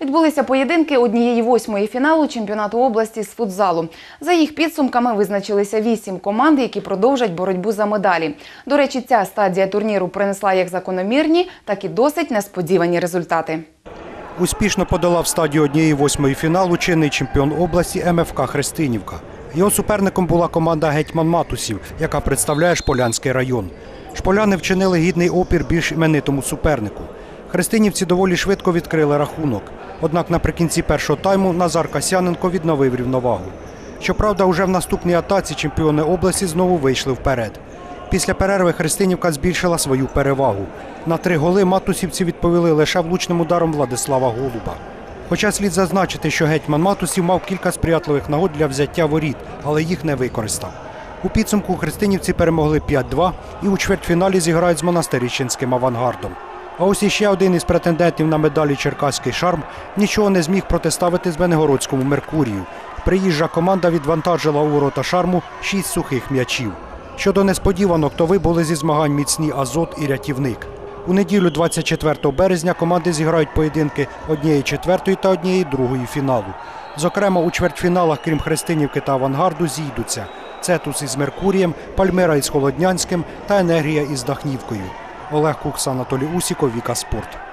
Відбулися поєдинки однієї восьмої фіналу чемпіонату області з футзалу. За їх підсумками визначилися вісім команд, які продовжать боротьбу за медалі. До речі, ця стадія турніру принесла як закономірні, так і досить несподівані результати. Успішно подолав стадію однієї восьмої фіналу чинний чемпіон області МФК Христинівка. Його суперником була команда Гетьман Матусів, яка представляє Шполянський район. Шполяни вчинили гідний опір більш іменитому супернику. Христинівці доволі швидко відкрили рахунок. Однак наприкінці першого тайму Назар Касяненко відновив рівновагу. Щоправда, уже в наступній атаці чемпіони області знову вийшли вперед. Після перерви Христинівка збільшила свою перевагу. На три голи матусівці відповіли лише влучним ударом Владислава Голуба. Хоча слід зазначити, що гетьман Матусів мав кілька сприятливих нагод для взяття воріт, але їх не використав. У підсумку христинівці перемогли 5-2 і у чвертьфіналі зіграють з монастирічинським авангардом. А ось іще один із претендентів на медалі Черкаський шарм нічого не зміг протиставити Звенигородському Меркурію. Приїжджа команда відвантажила у ворота шарму шість сухих м'ячів. Щодо несподіванок, то вибули зі змагань міцні Азот і рятівник. У неділю 24 березня команди зіграють поєдинки однієї четвертої та однієї другої фіналу. Зокрема, у чвертьфіналах, крім Христинівки та Авангарду, зійдуться Цетус із Меркурієм, Пальмира із Холоднянським та Енергія із Дахнівкою. Олег Кукс, Анатолій Усіков, Віка Спорт.